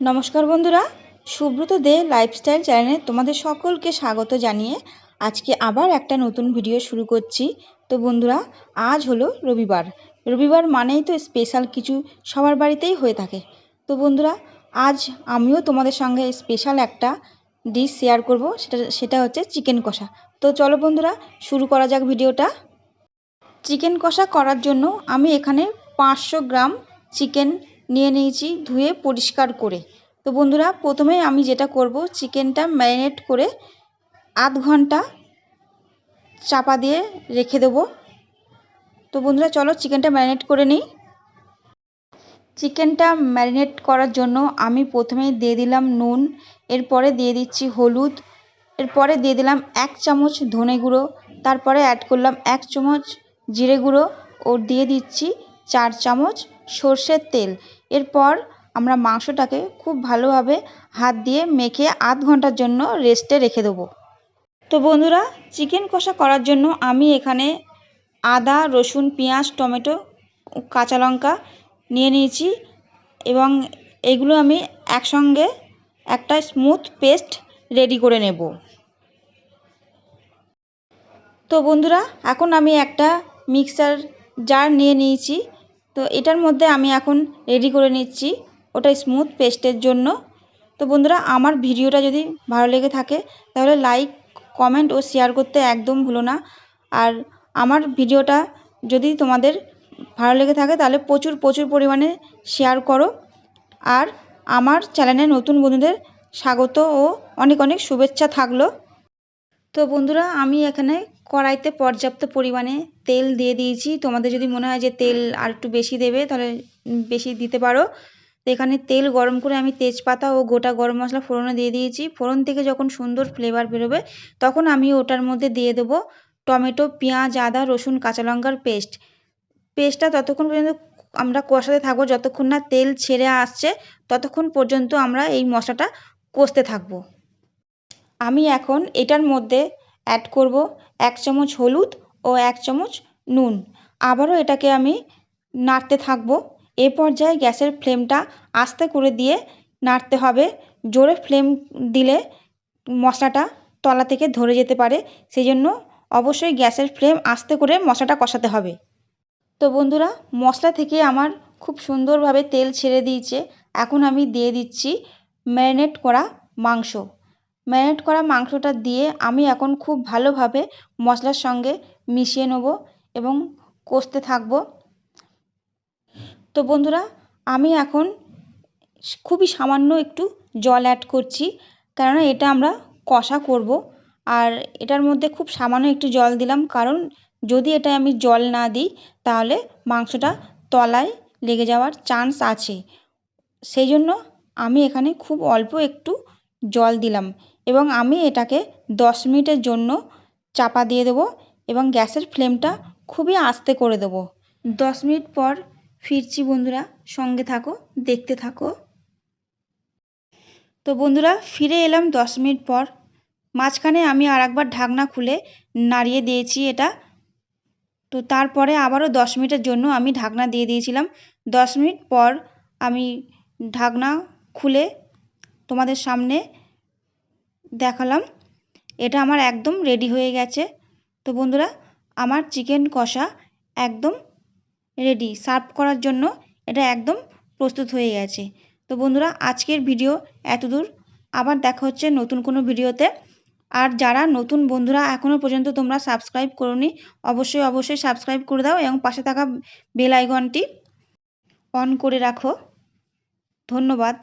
নমস্কার বন্ধুরা, সুব্রত দে লাইফস্টাইল চ্যানেলে তোমাদের সকলকে স্বাগত জানিয়ে আজকে আবার একটা নতুন ভিডিও শুরু করছি। তো বন্ধুরা, আজ হলো রবিবার। রবিবার মানেই তো স্পেশাল কিছু সবার বাড়িতেই হয়ে থাকে। তো বন্ধুরা, আজ আমিও তোমাদের সঙ্গে স্পেশাল একটা ডিশ শেয়ার করব, সেটা সেটা হচ্ছে চিকেন কষা। তো চলো বন্ধুরা, শুরু করা যাক ভিডিওটা চিকেন কষা করার জন্য আমি এখানে পাঁচশো গ্রাম চিকেন নিয়ে নিয়েছি, ধুয়ে পরিষ্কার করে। তো বন্ধুরা, প্রথমে আমি যেটা করব, চিকেনটা ম্যারিনেট করে আধ ঘণ্টা চাপা দিয়ে রেখে দেবো। তো বন্ধুরা, চলো চিকেনটা ম্যারিনেট করে নিই। চিকেনটা ম্যারিনেট করার জন্য আমি প্রথমে দিয়ে দিলাম নুন, এরপরে দিয়ে দিচ্ছি হলুদ, এরপরে দিয়ে দিলাম এক চামচ ধনে গুঁড়ো, তারপরে অ্যাড করলাম এক চামচ জিরে গুঁড়ো ও দিয়ে দিচ্ছি চার চামচ সর্ষের তেল। এরপর আমরা মাংসটাকে খুব ভালোভাবে হাত দিয়ে মেখে আধ ঘণ্টার জন্য রেস্টে রেখে দেবো। তো বন্ধুরা চিকেন কষা করার জন্য আমি এখানে আদা, রসুন, পেঁয়াজ, টমেটো, কাঁচা লঙ্কা নিয়ে নিয়েছি এবং এগুলো আমি একসঙ্গে একটা স্মুথ পেস্ট রেডি করে নেব। তো বন্ধুরা, এখন আমি একটা মিক্সার জার নিয়ে নিয়েছি। তো এটার মধ্যে আমি এখন রেডি করে নিচ্ছি। ওটা স্মুথ পেস্টের জন্য। তো বন্ধুরা, আমার ভিডিওটা যদি ভালো লেগে থাকে, তাহলে লাইক কমেন্ট ও শেয়ার করতে একদম ভুলো না। আর আমার ভিডিওটা যদি তোমাদের ভালো লেগে থাকে, তাহলে প্রচুর প্রচুর পরিমাণে শেয়ার করো। আর আমার চ্যানেলে নতুন বন্ধুদের স্বাগত ও অনেক অনেক শুভেচ্ছা থাকল। তো বন্ধুরা, আমি এখানে কড়াইতে পর্যাপ্ত পরিমাণে তেল দিয়ে দিয়েছি। তোমাদের যদি মনে হয় যে তেল আর একটু বেশি দেবে, তাহলে বেশি দিতে পারো। তো এখানে তেল গরম করে আমি তেজপাতা ও গোটা গরম মশলা ফোড়নে দিয়ে দিয়েছি। ফোড়ন থেকে যখন সুন্দর ফ্লেভার বেরোবে, তখন আমি ওটার মধ্যে দিয়ে দেবো টমেটো, পেঁয়াজ, আদা, রসুন, কাঁচা লঙ্কার পেস্ট। পেস্টটা ততক্ষণ পর্যন্ত আমরা কষাতে থাকব। যতক্ষণ না তেল ছেড়ে আসছে, ততক্ষণ পর্যন্ত আমরা এই মশলাটা কষতে থাকব। আমি এখন এটার মধ্যে অ্যাড করব এক চামচ হলুদ ও এক চামচ নুন। আবারও এটাকে আমি নাড়তে থাকব। এ পর্যায়ে গ্যাসের ফ্লেমটা আস্তে করে দিয়ে নাড়তে হবে। জোরে ফ্লেম দিলে মশলাটা তলা থেকে ধরে যেতে পারে। সেই জন্য অবশ্যই গ্যাসের ফ্লেম আস্তে করে মশলাটা কষাতে হবে। তো বন্ধুরা, মশলা থেকে আমার খুব সুন্দরভাবে তেল ছেড়ে দিয়েছে। এখন আমি দিয়ে দিচ্ছি ম্যারিনেট করা মাংস। ম্যারিনেট করা মাংসটা দিয়ে আমি এখন খুব ভালোভাবে মশলার সঙ্গে মিশিয়ে নেব এবং কষতে থাকব। তো বন্ধুরা, আমি এখন খুবই সামান্য একটু জল অ্যাড করছি, কেননা এটা আমরা কষা করব। আর এটার মধ্যে খুব সামান্য একটু জল দিলাম, কারণ যদি এটা আমি জল না দিই, তাহলে মাংসটা তলায় লেগে যাওয়ার চান্স আছে। সেই জন্য আমি এখানে খুব অল্প একটু জল দিলাম। এবং আমি এটাকে দশ মিনিটের জন্য চাপা দিয়ে দেবো এবং গ্যাসের ফ্লেমটা খুবই আস্তে করে দেবো। দশ মিনিট পর ফিরছি বন্ধুরা, সঙ্গে থাকো, দেখতে থাকো। তো বন্ধুরা, ফিরে এলাম দশ মিনিট পর। মাঝখানে আমি আর একবার ঢাকনা খুলে নাড়িয়ে দিয়েছি এটা। তো তারপরে আবারও দশ মিনিটের জন্য আমি ঢাকনা দিয়ে দিয়েছিলাম। দশ মিনিট পর আমি ঢাকনা খুলে তোমাদের সামনে দেখালাম। এটা আমার একদম রেডি হয়ে গেছে। তো বন্ধুরা, আমার চিকেন কষা একদম রেডি সার্ভ করার জন্য এটা একদম প্রস্তুত হয়ে গেছে। তো বন্ধুরা, আজকের ভিডিও এতদূর। আবার দেখা হচ্ছে নতুন কোনো ভিডিওতে আর যারা নতুন বন্ধুরা এখনও পর্যন্ত তোমরা সাবস্ক্রাইব করোনি, অবশ্যই অবশ্যই সাবস্ক্রাইব করে দাও এবং পাশে থাকা বেল অন করে রাখো। ধন্যবাদ।